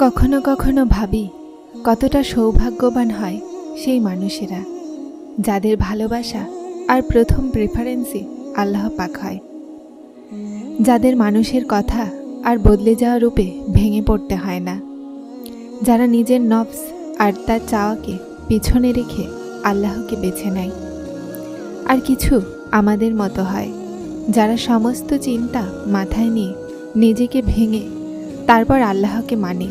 কখনো কখনো ভাবি, কতটা সৌভাগ্যবান হয় সেই মানুষেরা, যাদের ভালোবাসা আর প্রথম প্রেফারেন্সই আল্লাহ পাক হয়। যাদের মানুষের কথা আর বদলে যাওয়া রূপে ভেঙে পড়তে হয় না। যারা নিজের নফস আর তার চাওয়াকে পিছনে রেখে আল্লাহকে বেছে নেয়। আর কিছু আমাদের মতো হয়, যারা সমস্ত চিন্তা মাথায় নিয়ে নিজেকে ভেঙে তারপর আল্লাহকে মানে।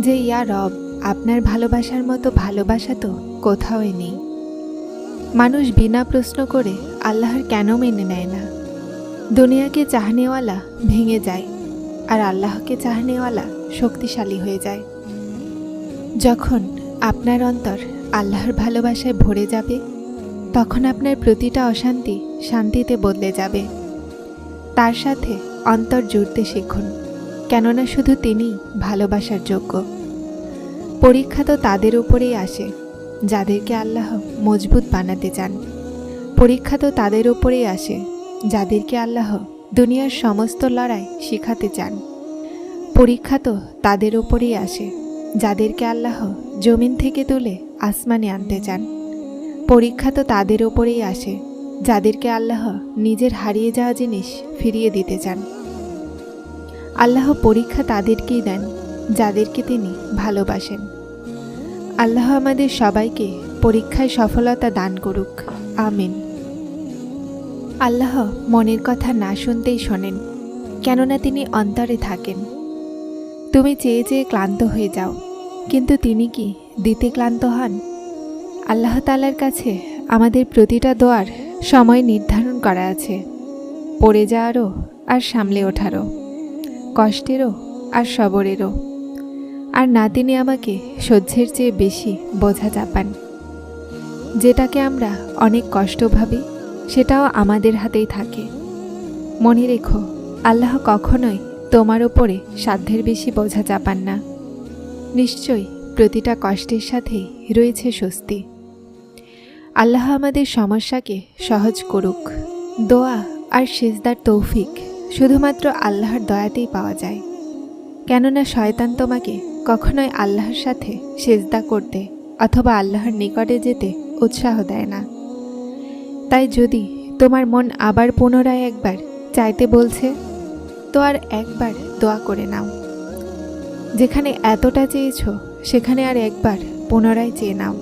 যে, ইয়া রব, আপনার ভালোবাসার মতো ভালোবাসা তো কোথাওই নেই। মানুষ বিনা প্রশ্ন করে আল্লাহর কেন মেনে নেয় না? দুনিয়াকে চাহনেওয়ালা ভেঙে যায় আর আল্লাহকে চাহনেওয়ালা শক্তিশালী হয়ে যায়। যখন আপনার অন্তর আল্লাহর ভালোবাসায় ভরে যাবে, তখন আপনার প্রতিটা অশান্তি শান্তিতে বদলে যাবে। তার সাথে অন্তর জুড়তে শিখুন। কেননা শুধু তিনিই ভালোবাসার যোগ্য। পরীক্ষা তো তাদের উপরেই আসে, যাদেরকে আল্লাহ মজবুত বানাতে চান। পরীক্ষা তো তাদের উপরেই আসে, যাদেরকে আল্লাহ দুনিয়ার সমস্ত লড়াই শিখাতে চান। পরীক্ষা তো তাদের উপরেই আসে, যাদেরকে আল্লাহ জমিন থেকে তুলে আসমানে আনতে চান। পরীক্ষা তো তাদের ওপরেই আসে, যাদেরকে আল্লাহ নিজের হারিয়ে যাওয়া জিনিস ফিরিয়ে দিতে চান। আল্লাহ পরীক্ষা তাদেরকেই দেন, যাদেরকে তিনি ভালোবাসেন। আল্লাহ আমাদের সবাইকে পরীক্ষায় সফলতা দান করুক। আমিন। আল্লাহ মনের কথা না শুনতেই শোনেন, কেননা তিনি অন্তরে থাকেন। তুমি চেয়ে চেয়ে ক্লান্ত হয়ে যাও, কিন্তু তিনি কি দিতে ক্লান্ত হন? আল্লাহ তালার কাছে আমাদের প্রতিটা দোয়ার সময় নির্ধারণ করা আছে, পড়ে যাওয়ারও আর সামলে ওঠারও। কষ্টেরও আর সবরেরও। আর না তিনি আমাকে সহ্যের চেয়ে বেশি বোঝা চাপান। যেটাকে আমরা অনেক কষ্ট ভাবি, সেটাও আমাদের হাতেই থাকে। মনে রেখো, আল্লাহ কখনোই তোমার ওপরে সাধ্যের বেশি বোঝা চাপান না। নিশ্চয়ই প্রতিটা কষ্টের সাথেই রয়েছে স্বস্তি। আল্লাহ আমাদের সমস্যাকে সহজ করুক। দোয়া আর সেজদার তৌফিক শুধুমাত্র আল্লাহর দয়াতেই পাওয়া যায়। কেননা শয়তান তোমাকে কখনোই আল্লাহর সাথে সেজদা করতে অথবা আল্লাহর নিকটে যেতে উৎসাহ দেয় না। তাই যদি তোমার মন আবার পুনরায় একবার চাইতে বলছে, তো আর একবার দোয়া করে নাও। যেখানে এতটা চেয়েছ, সেখানে আর একবার পুনরায় চেয়ে নাও।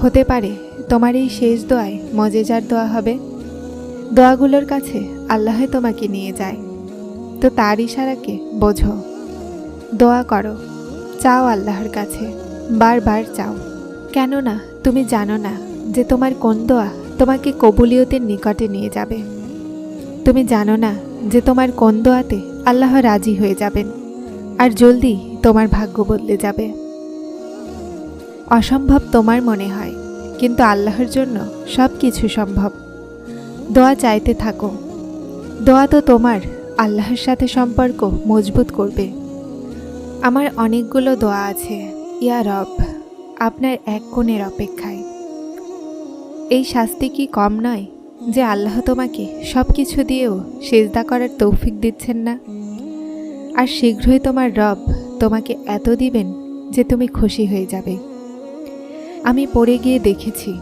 হতে পারে তোমার এই শেষ দোয়ায় মজেজার দোয়া হবে। দোয়াগুলোর কাছে আল্লাহ তোমাকে নিয়ে যায়। তো তার ইশারাকে বোঝো। দোয়া করো, চাও আল্লাহর কাছে, বারবার চাও। কেননা তুমি জানো না যে তোমার কোন দোয়া তোমাকে কবুলিয়তের নিকটে নিয়ে যাবে। তুমি জানো না যে তোমার কোন দোয়াতে আল্লাহ রাজি হয়ে যাবেন, আর জলদি তোমার ভাগ্য বদলে যাবে। অসম্ভব তোমার মনে হয়, কিন্তু আল্লাহর জন্য সব কিছু সম্ভব। দোয়া চাইতে থাকো দোয়া তো তোমার, আল্লাহর সাথে সম্পর্ক মজবুত করবে। আমার অনেকগুলো দোয়া আছে, ইয়া রব, আপনার এক কোণের অপেক্ষায়। এই শাস্তি কি কম নয় যে আল্লাহ তোমাকে সব কিছু দিয়েও সেজদা করার তৌফিক দিচ্ছেন না? আর শীঘ্রই তোমার রব তোমাকে এত দিবেন যে তুমি খুশি হয়ে যাবে। আমি পড়ে গিয়ে দেখেছি,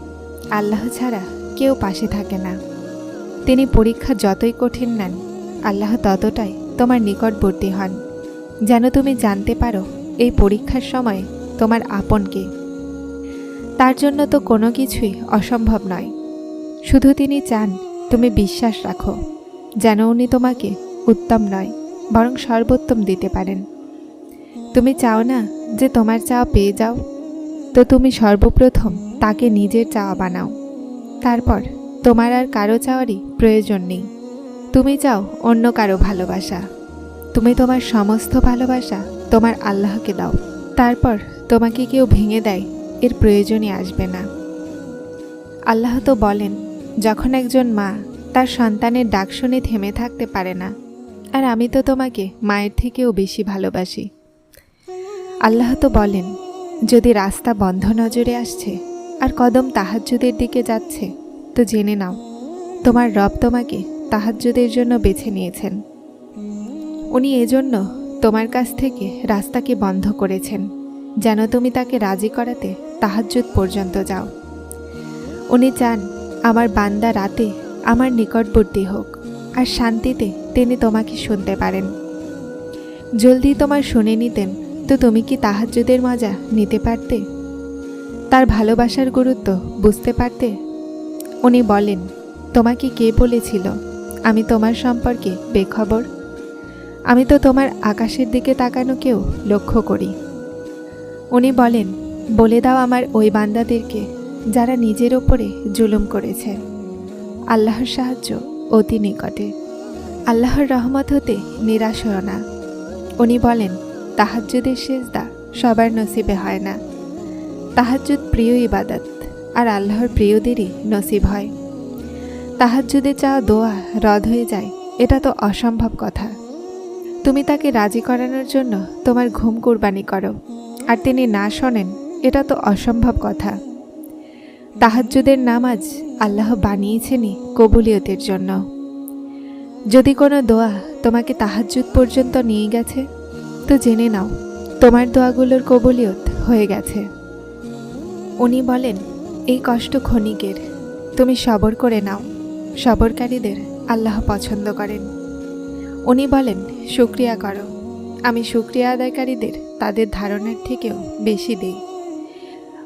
আল্লাহ ছাড়া কেউ পাশে থাকে না। তিনি পরীক্ষা যতই কঠিন নেন, আল্লাহ ততটাই তোমার নিকটবর্তী হন। যেন তুমি জানতে পারো, এই পরীক্ষার সময় তোমার আপনকে তার জন্য তো কোনো কিছুই অসম্ভব নয়। শুধু তিনি চান তুমি বিশ্বাস রাখো, যেন উনি তোমাকে উত্তম নয়, বরং সর্বোত্তম দিতে পারেন। তুমি চাও না যে তোমার চাওয়া পেয়ে যাও? তো তুমি সর্বপ্রথম তাকে নিজের চাওয়া বানাও। তারপর তোমার আর কারও চাওয়ারই প্রয়োজন নেই। তুমি চাও অন্য কারও ভালোবাসা। তুমি তোমার সমস্ত ভালোবাসা তোমার আল্লাহকে দাও। তারপর তোমাকে কেউ ভেঙে দেয়, এর প্রয়োজনই আসবে না। আল্লাহ তো বলেন, যখন একজন মা তার সন্তানের ডাক শুনে থেমে থাকতে পারে না, আর আমি তো তোমাকে মায়ের থেকেও বেশি ভালোবাসি। আল্লাহ তো বলেন, যদি রাস্তা বন্ধ নজরে আসছে আর কদম তাহাজ্জুদের দিকে যাচ্ছে তো জেনে নাও, তোমার রব তোমাকে তাহাজ্জুদের জন্য বেছে নিয়েছেন। উনি এজন্য তোমার কাছ থেকে রাস্তাকে বন্ধ করেছেন, যেন তুমি তাকে রাজি করাতে তাহাজ্জুদ পর্যন্ত যাও। উনি চান আমার বান্দা রাতে আমার নিকটবর্তী হোক, আর শান্তিতে তিনি তোমাকে শুনতে পারেন। জলদি তোমার শুনে নিতেন, তো তুমি কি তাহাজ্জুদের মজা নিতে পারতে? তার ভালোবাসার গুরুত্ব বুঝতে পারতে উনি বলেন, তোমাকে কে বলেছিল? আমি তোমার সম্পর্কে বেখবর? আমি তো তোমার আকাশের দিকে তাকানোকেও লক্ষ্য করি। উনি বলেন, বলে দাও আমার ওই বান্দাদেরকে যারা নিজের ওপরে জুলুম করেছে। আল্লাহর সাহায্য অতি নিকটে। আল্লাহর রহমত হতে নিরাশ হও না। উনি বলেন, তাহাজ্জুদের সেজদা সবার নসিবে হয় না। তাহাজ্জুদ প্রিয় ইবাদত। আর আল্লাহর প্রিয়দেরই নসিব হয়। তাহাজ্জুদে চাওয়া দোয়া রদ হয়ে যায়, এটা তো অসম্ভব কথা। তুমি তাকে রাজি করানোর জন্য তোমার ঘুম কুরবানি করো, আর তিনি না শোনেন, এটা তো অসম্ভব কথা। তাহাজ্জুদের নামাজ আল্লাহ বানিয়েছেনই কবুলিয়তের জন্য। যদি কোনো দোয়া তোমাকে তাহাজ্জুদ পর্যন্ত নিয়ে গেছে, তো জেনে নাও, তোমার দোয়াগুলোর কবুলিয়ত হয়ে গেছে। উনি বলেন এই কষ্ট ক্ষণিকের। তুমি সবর করে নাও। সবরকারীদের আল্লাহ পছন্দ করেন। উনি বলেন, শুক্রিয়া করো। আমি শুক্রিয়া আদায়কারীদের তাদের ধারণার থেকেও বেশি দিই।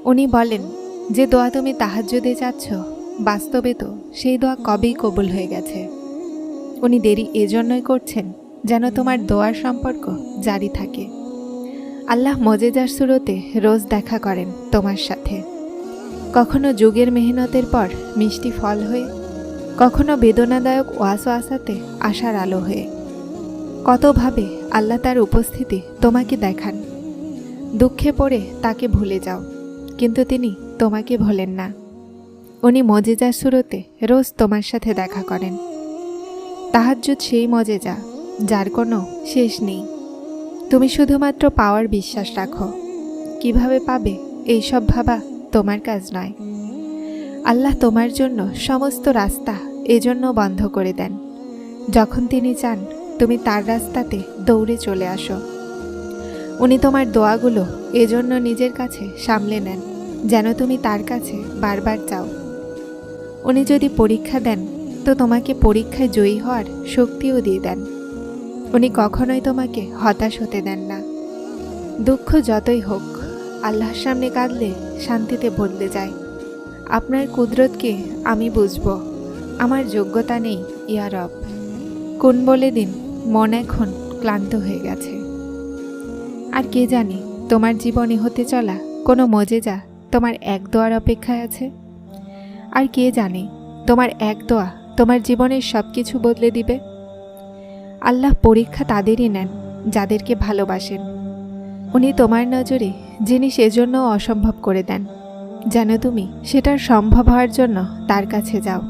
উনি বলেন, যে দোয়া তুমি তাহাজ্জুদে চাচ্ছ, বাস্তবে তো সেই দোয়া কবেই কবুল হয়ে গেছে। উনি দেরি এজন্যই করছেন যেন তোমার দোয়ার সম্পর্ক জারি থাকে। আল্লাহ মজেজার সুরতে রোজ দেখা করেন তোমার সাথে। কখনো যুগের মেহনতের পর মিষ্টি ফল হয়ে, কখনো বেদনাদায়ক ওয়াস আসাতে আশার আলো হয়ে। কতভাবে আল্লাহ তার উপস্থিতি তোমাকে দেখান। দুঃখে পড়ে তাকে ভুলে যাও, কিন্তু তিনি তোমাকে ভোলেন না। উনি মজেজার সুরতে রোজ তোমার সাথে দেখা করেন। তাহাজ্জুদ সেই মজেজা, যার কোনো শেষ নেই। তুমি শুধুমাত্র পাওয়ার বিশ্বাস রাখো। কীভাবে পাবে এইসব ভাবা তোমার কাজ নয়। আল্লাহ তোমার জন্য সমস্ত রাস্তা এজন্য বন্ধ করে দেন। যখন তিনি চান, তুমি তার রাস্তাতে দৌড়ে চলে আসো। উনি তোমার দোয়াগুলো এজন্য নিজের কাছে সামলে নেন, যেন তুমি তার কাছে বারবার চাও উনি যদি পরীক্ষা দেন, তো তোমাকে পরীক্ষায় জয়ী হওয়ার শক্তিও দিয়ে দেন। উনি কখনোই তোমাকে হতাশ হতে দেন না। দুঃখ যতই হোক আল্লাহর সামনে কাঁদলে শান্তিতে বদলে যায়। আপনার কুদরতকে আমি বুঝব। আমার যোগ্যতা নেই ইয়ারব কোন বলে দিন, মন এখন ক্লান্ত হয়ে গেছে। আর কে জানে, তোমার জীবনে হতে চলা কোনো মজেজা তোমার এক দোয়ার অপেক্ষায় আছে? আর কে জানে, তোমার এক দোয়া তোমার জীবনের সব কিছু বদলে দিবে? আল্লাহ পরীক্ষা তাদেরই নেন, যাদেরকে ভালোবাসেন। উনি তোমার নজরে যিনি সেজন্য অসম্ভব করে দেন। যেন তুমি সেটার সম্ভব হওয়ার জন্য তার কাছে যাও।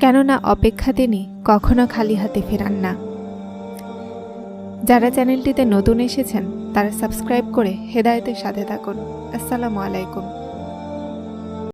কেননা অপেক্ষা তিনি কখনো খালি হাতে ফেরান না। যারা চ্যানেলটিতে নতুন এসেছেন, তারা সাবস্ক্রাইব করে হেদায়তের সাথে থাকুন। আসসালামু আলাইকুম।